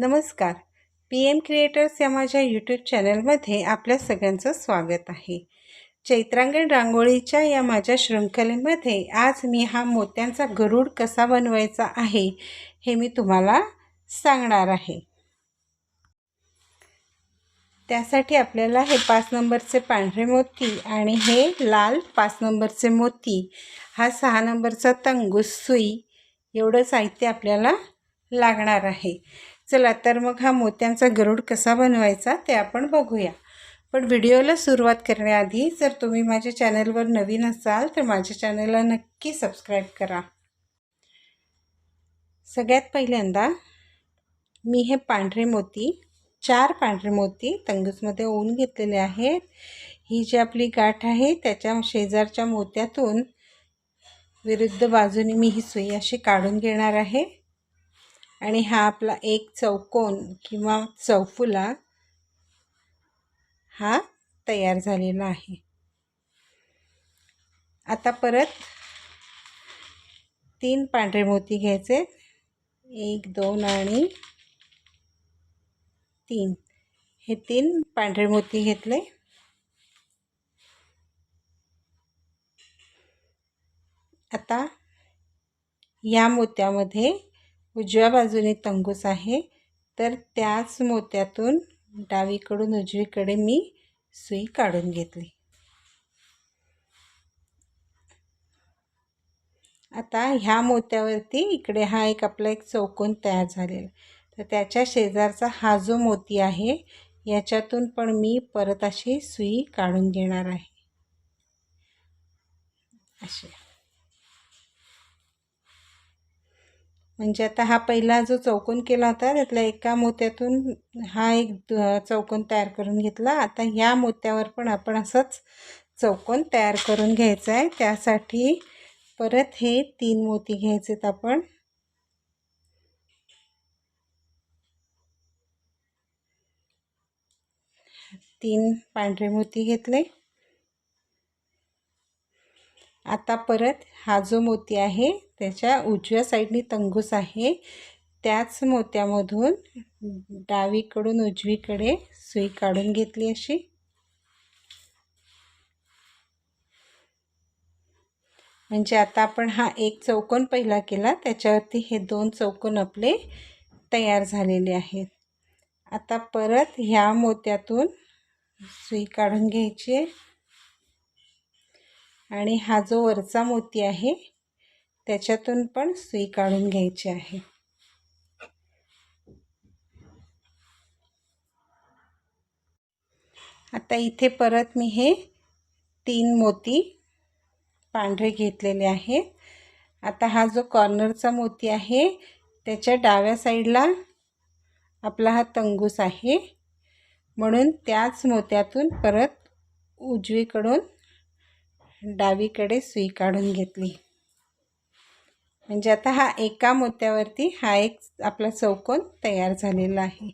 नमस्कार. P M creators या माझ्या यूट्यूब चॅनलमध्ये आपल्या सगळ्यांचं स्वागत आहे. चैत्रांगण रांगोळीच्या या माझ्या शृंखलेमध्ये आज मी हा मोत्यांचा गरुड कसा बनवायचा आहे हे मी तुम्हाला सांगणार आहे. त्यासाठी आपल्याला हे पाच नंबरचे पांढरे मोती आणि हे लाल पाच नंबरचे मोती हा सहा नंबरचा तंगूस सुई एवढं साहित्य आपल्याला लागणार आहे. चला तर मग हा मोत्यांचा गरुड कसा बनवायचा ते आपण बघूया. पण व्हिडिओला सुरुवात करण्याआधी जर तुम्ही माझ्या चॅनलवर नवीन असाल तर माझ्या चॅनलला नक्की सबस्क्राईब करा. सगळ्यात पहिल्यांदा मी हे पांढरे मोती चार पांढरे मोती तंगूसमध्ये ओवून घेतलेले आहेत. ही जी आपली गाठ आहे त्याच्या शेजारच्या मोत्यातून विरुद्ध बाजूने मी ही सुई अशी काढून घेणार आहे. आणि हा आपला एक चौकोन किंवा चौफुला हा तयार झालेला आहे. आता परत तीन पांढरे मोती घ्यायचे. एक दोन आणि तीन. हे तीन पांढरे मोती घेतले. आता या मोत्यामध्ये उजव्या बाजूने तंगूस आहे. तर त्याच मोत्यातून डावीकडून उजवीकडे मी सुई काढून घेतली. आता ह्या मोत्यावरती इकडे हा एक आपला एक चौकोन तयार झालेला तर त्याच्या शेजारचा हा जो मोती आहे याच्यातून पण मी परत अशी सुई काढून घेणार आहे. अशी. म्हणजे आता हा पहिला जो चौकोन केला होता त्यातल्या एका मोत्यातून हा एक चौकोन तयार करून घेतला. आता ह्या मोत्यावर पण आपण असंच चौकोन तयार करून घ्यायचा आहे. त्यासाठी परत हे तीन मोती घ्यायचेत आपण. तीन पांढरे मोती घेतले. आता परत हा जो मोती आहे त्याच्या उजव्या साईडनी तंगूस आहे. त्याच मोत्यामधून डावीकडून उजवीकडे सुई काढून घेतली अशी. म्हणजे आता आपण हा एक चौकोन पहिला केला त्याच्यावरती हे दोन चौकोन आपले तयार झालेले आहेत. आता परत ह्या मोत्यातून सुई काढून घ्यायची आहे. आणि हा जो वरचा मोती आहे त्याच्यातून पण सुई काढून घ्यायची आहे. आता इथे परत मी हे तीन मोती पांढरे घेतलेले आहेत आता हा जो कॉर्नरचा मोती आहे त्याच्या डाव्या साईडला आपला हा तंगूस आहे. म्हणून त्याच मोत्यातून परत उजवीकडून डावीकडे सुई काढून घेतली. म्हणजे आता हा एका मोत्यावरती हा एक आपला चौकोन तयार झालेला आहे.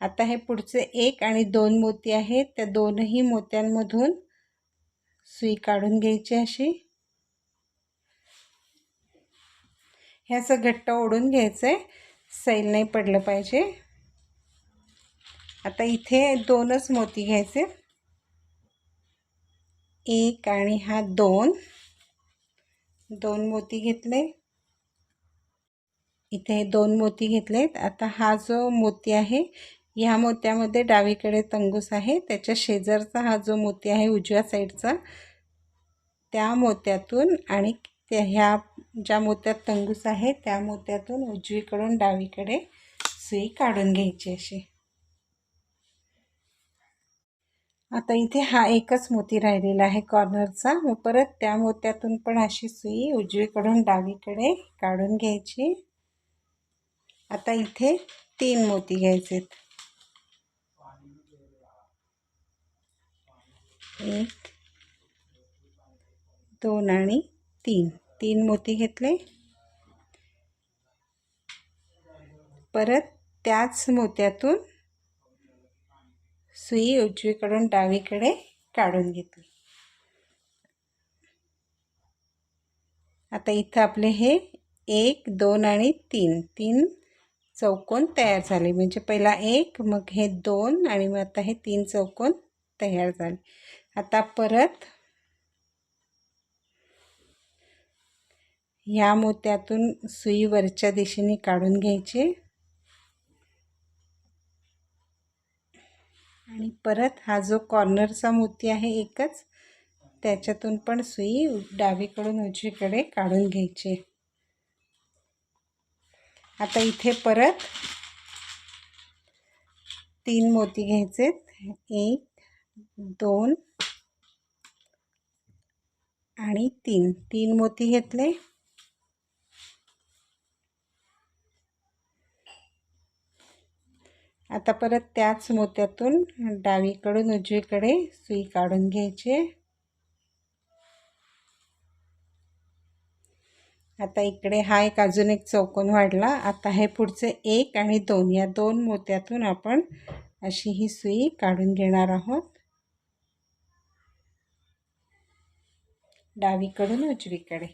आता हे पुढचे एक आणि दोन मोती आहेत. त्या दोनही मोत्यांमधून सुई काढून घ्यायची अशी. हे असं घट्ट ओढून घ्यायचं आहे सैल नाही पडलं पाहिजे. आता इथे दोनच मोती घ्यायचे. एक आणि हा दोन. दोन मोती घेतले. इथे दोन मोती घेतलेत. आता हा जो मोती आहे ह्या मोत्यामध्ये डावीकडे तंगूस आहे. त्याच्या शेजारचा हा जो मोती आहे उजव्या साईडचा त्या मोत्यातून आणि त्या ह्या ज्या मोत्यात तंगूस आहे त्या मोत्यातून उजवीकडून डावीकडे सुई काढून घ्यायची अशी. आता इथे हा एकच मोती राहिलेला आहे कॉर्नरचा. मग परत त्या मोत्यातून पण अशी सुई उजवीकडून डावीकडे काढून घ्यायची. आता इथे तीन मोती घ्यायचे एक दोन आणि तीन. तीन मोती घेतले. परत त्याच मोत्यातून सुई उजवीकडून डावीकडे काढून घेतली. आता इथं आपले हे एक दोन आणि तीन तीन चौकोन तयार झाले. म्हणजे पहिला एक मग हे दोन आणि मग आता हे तीन चौकोन तयार झाले. आता परत ह्या मोत्यातून सुई वरच्या दिशेने काढून घ्यायची. आणि परत हा जो कॉर्नरचा मोती आहे एकच त्याच्यातून पण सुई डावीकडून उजवीकडे काढून घ्यायची. आता इथे परत तीन मोती घ्यायचे एक दोन आणि तीन. तीन मोती घेतले. आता परत त्याच मोत्यातून डावीकडून उजवीकडे सुई काढून घ्यायची. आता इकडे हा एक अजून एक चौकोन वाढला. आता हे पुढचे एक आणि दोन. या दोन मोत्यातून आपण अशी ही सुई काढून घेणार आहोत. डावीकडून उजवीकडे.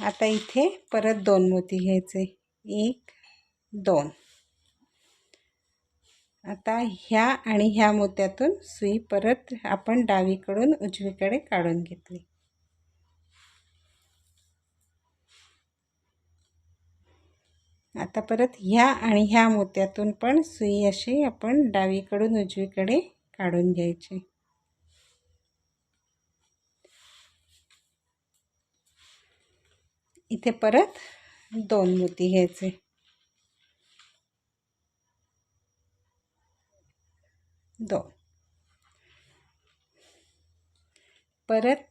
आता इथे परत दोन मोती घ्यायचे. एक दोन. आता ह्या आणि ह्या मोत्यातून सुई परत आपण डावीकडून उजवीकडे काढून घेतली. आता परत ह्या आणि ह्या मोत्यातून पण सुई अशी आपण डावीकडून उजवीकडे काढून घ्यायची. इथे परत दोन मोती घ्यायचे. दोन. परत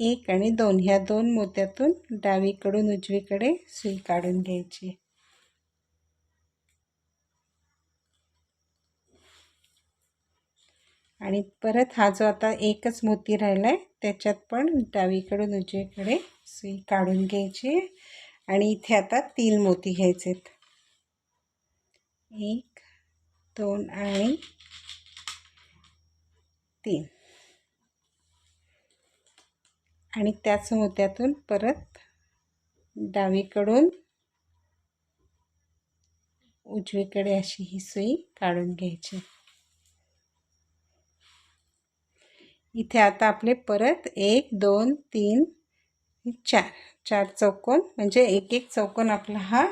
एक आणि दोन ह्या दोन मोत्यातून डावीकडून उजवीकडे सुई काढून घ्यायची. आणि परत हा जो आता एकच मोती राहिला आहे त्याच्यात पण डावीकडून उजवीकडे सुई काढून घ्यायची. आणि इथे आता तीन मोती घ्यायचेत. एक दोन आणि तीन. आणि त्याच मोत्यातून परत डावीकडून उजवीकडे अशी ही सुई काढून घ्यायची. इथे आता आपले परत एक दोन तीन चार चार चौकोन म्हणजे एक एक चौकोन आपला हा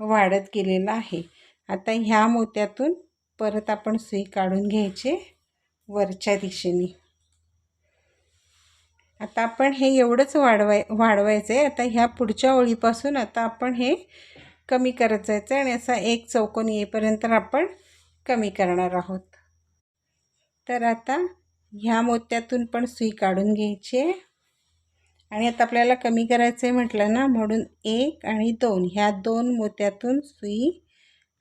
वाढत गेलेला आहे. आता ह्या मोत्यातून परत आपण सुई काढून घ्यायचे वरच्या दिशेने. आता आपण हे एवढंच वाढवाय वाढवायचं आहे आता ह्या पुढच्या ओळीपासून आता आपण हे कमी करत जायचं आणि असा एक चौकोन येईपर्यंत आपण कमी करणार आहोत. तर आता ह्या मोत्यातून पण सुई काढून घ्यायची. आहे आणि आता आपल्याला कमी करायचं आहे म्हटलं ना म्हणून एक आणि दोन. ह्या दोन मोत्यातून सुई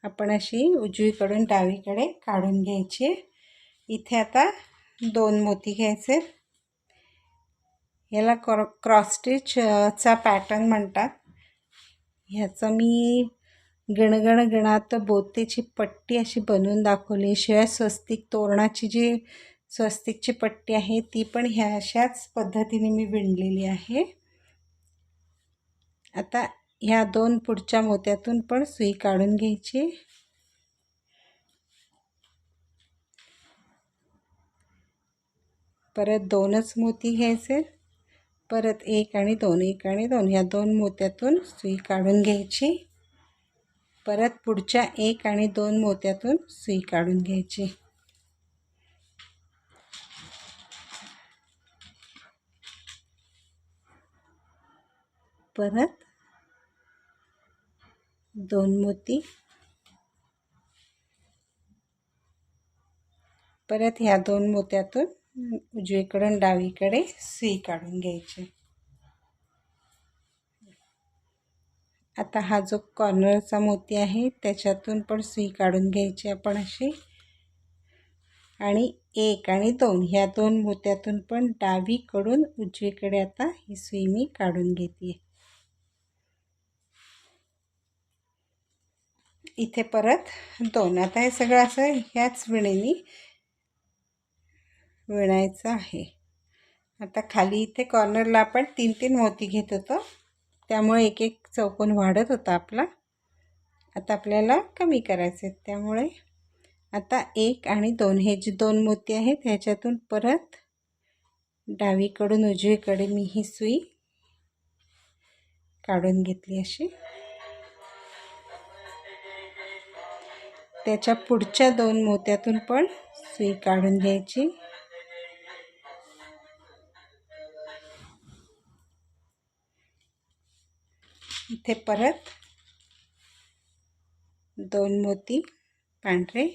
आपण अशी उजवीकडून डावीकडे काढून घ्यायची. इथे आता दोन मोती घ्यायचे. याला क्रॉ क्रॉस्टिचचा पॅटर्न म्हणतात. ह्याचं मी गणगण गणात बोतेची पट्टी अशी बनवून दाखवली. शिवाय स्वस्तिक तोरणाची जी स्वस्तिकची पट्टी आहे ती पण ह्या अशाच पद्धतीने मी विणलेली आहे. आता ह्या दोन पुढच्या मोत्यातून पण सुई काढून घ्यायची. परत दोनच मोती घ्यायचे. परत एक आणि दोन एक आणि दोन ह्या दोन मोत्यातून सुई काढून घ्यायची. परत पुढच्या एक आणि दोन मोत्यातून सुई काढून घ्यायची. परत दोन मोती. परत ह्या दोन मोत्यातून उजवीकडून डावीकडे सुई काढून घ्यायची. आता हा जो कॉर्नरचा मोती आहे त्याच्यातून पण सुई काढून घ्यायची आपण अशी. आणि एक आणि दोन ह्या दोन मोत्यातून पण डावीकडून उजवीकडे आता ही सुई मी काढून घेते इथे परत दोन. आता हे सगळं असं ह्याच विणेनी विणायचं आहे. आता खाली इथे कॉर्नरला आपण तीन तीन मोती घेत होतो. त्यामुळे एक एक चौकोन वाढत होता आपला. आता आपल्याला कमी करायचे आहेत. त्यामुळे आता एक आणि दोन. हे जे दोन मोती आहेत ह्याच्यातून परत डावीकडून उजवीकडे मी ही सुई काढून घेतली अशी. त्याच्या पुढच्या दोन मोत्यातून पण सुई काढून घ्यायची. इथे परत दोन मोती पांढरे.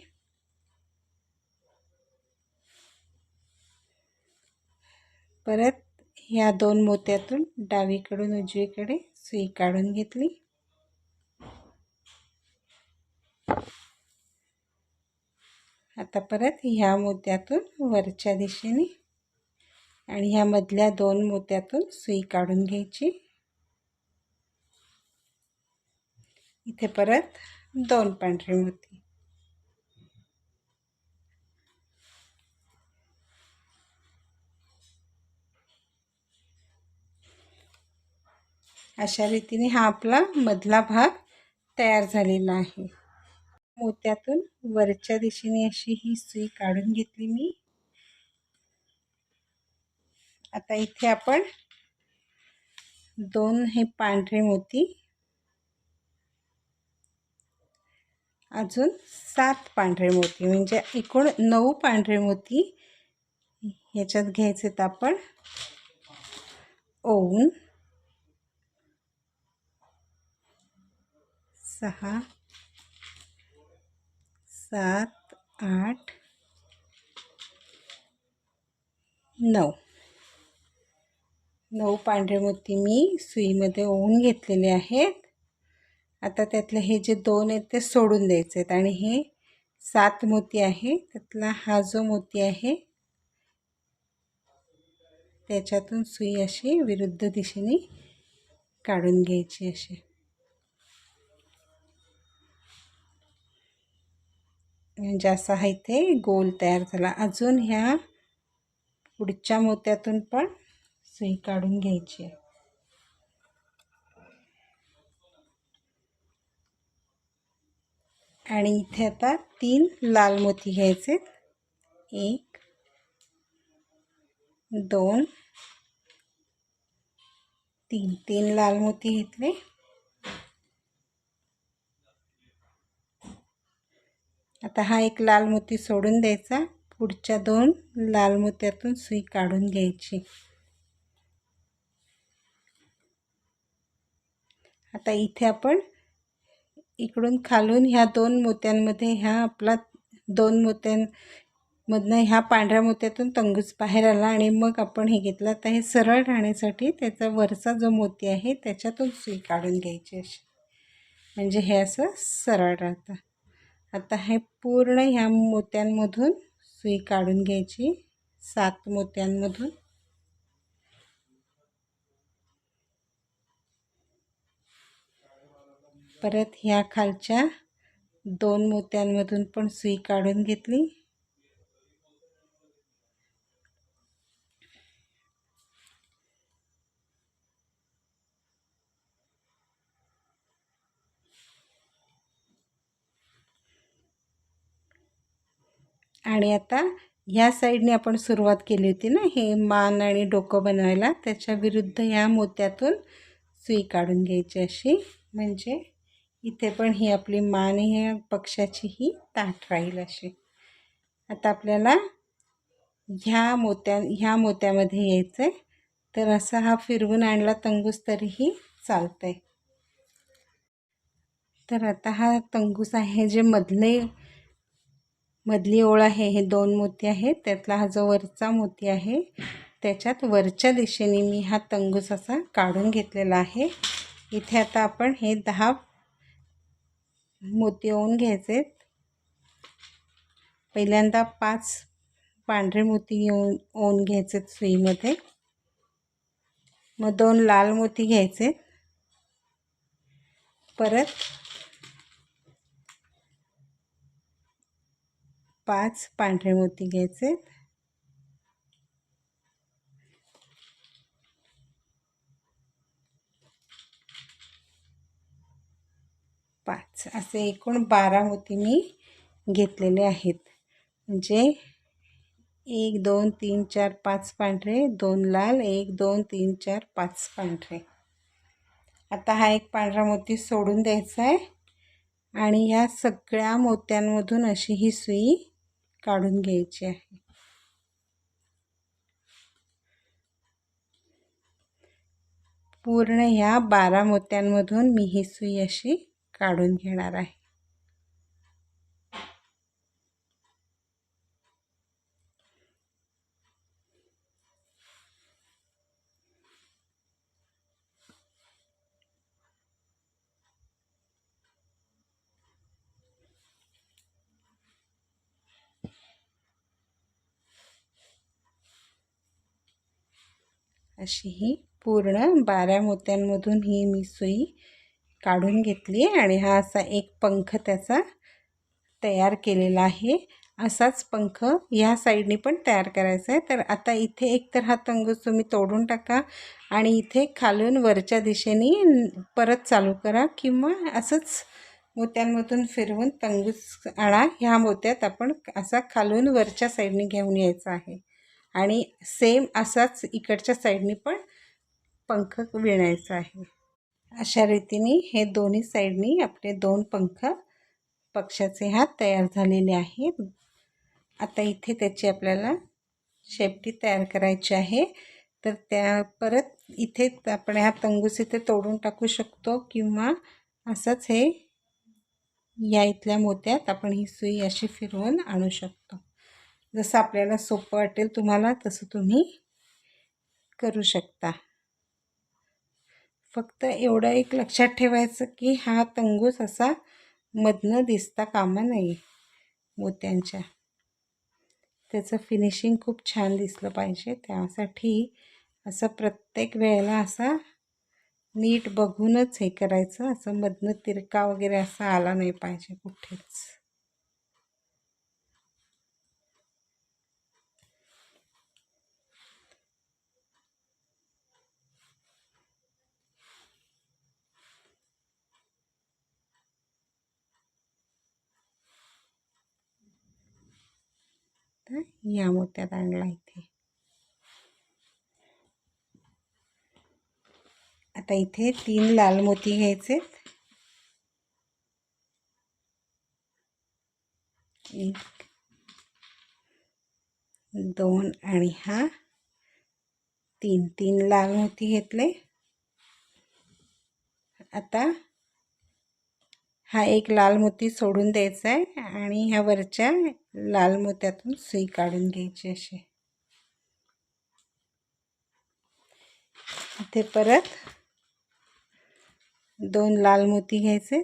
परत ह्या दोन मोत्यातून डावीकडून उजवीकडे सुई काढून घेतली. आता परत ह्या मोत्यातून वरच्या दिशेने आणि ह्या मधल्या दोन मोत्यातून सुई काढून घ्यायची. इथे परत दोन पांढरे मोती. अशा रीतीने हा आपला मधला भाग तयार झालेला आहे. मोत्यातून वरच्या दिशेने अशी ही सुई काढून घेतली मी. आता इथे आपण दोन हे पांढरे मोती अजून सात पांढरे मोती म्हणजे एकूण नऊ पांढरे मोती ह्याच्यात घ्यायचे तर आपण. ओवून सहा सात आठ नऊ. नऊ पांढरे मोती मी सुईमध्ये ओवून घेतलेले आहेत. आता त्यातले हे जे दोन आहेत ते सोडून द्यायचे आहेत. आणि हे सात मोती आहे. त्यातला हा जो मोती आहे त्याच्यातून सुई अशी विरुद्ध दिशेने काढून घ्यायची अशी. म्हणजे असा हा इथे गोल तयार झाला. अजून ह्या पुढच्या मोत्यातून पण सुई काढून घ्यायची आहे. आणि इथे आता तीन लाल मोती घ्यायचे एक दोन तीन. तीन लाल मोती घेतले. आता हा एक लाल मोती सोडून द्यायचा. पुढच्या दोन लाल मोत्यातून सुई काढून घ्यायची. आता इथे आपण इकडून खालून ह्या दोन मोत्यांमध्ये ह्या आपला दोन मोत्यांमधनं ह्या पांढऱ्या मोत्यातून तंगूस बाहेर आला आणि मग आपण हे घेतलं. तर हे सरळ राहण्यासाठी त्याचा वरचा जो मोती आहे त्याच्यातून सुई काढून घ्यायची अशी. म्हणजे हे असं सरळ राहतं. आता हे पूर्ण ह्या मोत्यांमधून सुई काढून घ्यायची सात मोत्यांमधून. परत ह्या खालच्या दोन मोत्यांमधून पण सुई काढून घेतली. आणि आता ह्या साईडने आपण सुरुवात केली होती ना हे मान आणि डोकं बनवायला. त्याच्या विरुद्ध ह्या मोत्यातून सुई काढून घ्यायची अशी. म्हणजे इथे पण ही आपली मान हे पक्षाची ही ताट राहील अशी. आता आपल्याला ह्या मोत्या ह्या मोत्यामध्ये यायचं आहे तर असा हा फिरवून आणला तंगूस तरीही चालतं आहे तर आता हा तंगूस आहे जे मधले मधली ओळ आहे हे दोन मोती आहेत. त्यातला हा जो वरचा मोती आहे त्याच्यात वरच्या दिशेने मी हा तंगूस असा काढून घेतलेला आहे. इथे आता आपण हे दहा मोती ओवून घ्यायचे पहिल्यांदा पाच पांढरे मोती घेऊन ओवून घ्यायचे सुईमध्ये. मग दोन लाल मोती घ्यायचे परत पाच पांढरे मोती घ्यायचे. पाच. असे एकूण बारा मोती मी घेतलेले आहेत. म्हणजे एक दोन तीन चार पाच पांढरे दोन लाल एक दोन तीन चार पाच पांढरे. आता हा एक पांढरा मोती सोडून द्यायचा आहे. आणि ह्या सगळ्या मोत्यांमधून अशी ही सुई काढून घ्यायची आहे. पूर्ण ह्या बारा मोत्यांमधून मी ही सुई अशी काढून घेणार आहे. अशी ही पूर्ण बारा मोत्यांमधून ही मी सुई काढून घेतली आणि हा असा एक पंख त्याचा तयार केलेला आहे. असाच पंख ह्या साईडने पण तयार करायचा आहे. तर आता इथे एक तर हा तंगूस तुम्ही तोडून टाका आणि इथे खालून वरच्या दिशेने परत चालू करा किंवा असंच मोत्यांमधून फिरवून तंगूस आणा. ह्या मोत्यात आपण असा खालून वरच्या साईडने घेऊन यायचा आहे. आणि सेम असाच इकडच्या साईडने पण पंख विणायचा आहे. अशा रीतीने हे दोन्ही साईडनी आपले दोन पंख पक्षाचे हात तयार झालेले आहेत. आता इथे त्याची आपल्याला शेपटी तयार करायची आहे. तर त्या परत इथे आपण हा तंगूस इथे तोडून टाकू शकतो किंवा असंच हे या इथल्या मोत्यात आपण ही सुई अशी फिरवून आणू शकतो. जसं आपल्याला सोपं वाटेल तुम्हाला तसं तुम्ही करू शकता. फक्त एवढं एक लक्षात ठेवायचं की हा तंगूस असा मधनं दिसता कामा नाही मोत्यांच्या. त्याचं फिनिशिंग खूप छान दिसलं पाहिजे. त्यासाठी असं प्रत्येक वेळेला असा नीट बघूनच हे करायचं. असं मधनं तिरका वगैरे असा आला नाही पाहिजे कुठेच तर या मोत्यात आणला इथे. आता इथे तीन लाल मोती घ्यायचे एक दोन आणि हा. तीन तीन लाल मोती घेतले. आता हा एक लाल मोती सोडून द्यायचा आहे आणि ह्या वरच्या लाल मोत्यातून सुई काढून घ्यायची अशी. इथे परत दोन लाल मोती घ्यायचे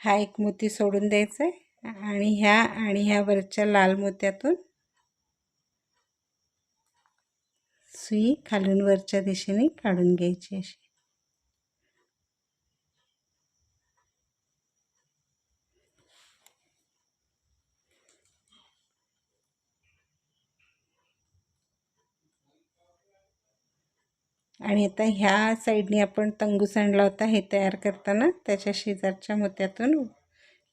हा एक मोती सोडून द्यायचा आहे आणि ह्या आणि ह्या वरच्या लाल मोत्यातून सुई खालून वरच्या दिशेने काढून घ्यायची अशी. आणि आता ह्या साईडने आपण तंगूस आणला होता हे तयार करताना त्याच्या शेजारच्या मोत्यातून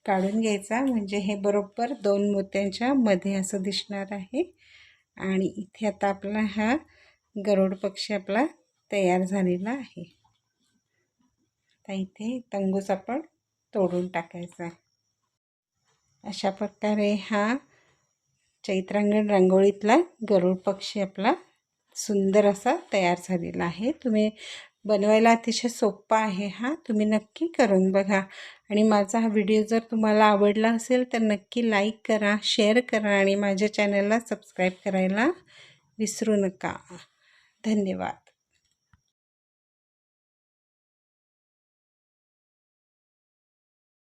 काढून घ्यायचा. म्हणजे हे बरोबर दोन मोत्यांच्या मध्ये असं दिसणार आहे. आणि इथे आता आपला हा गरुड पक्षी आपला तयार झालेला आहे. आता इथे तंगूस आपण तोडून टाकायचा अशा प्रकारे हा चैत्रांगण रांगोळीतला गरुड पक्षी आपला सुंदर असा तयार झालेला आहे. तुम्ही बनवायला अतिशय सोपा आहे हा. तुम्ही नक्की करून बघा. आणि माझा हा व्हिडिओ जर तुम्हाला आवडला असेल तर नक्की लाईक करा शेअर करा आणि माझ्या चॅनलला सबस्क्राईब करायला विसरू नका. धन्यवाद.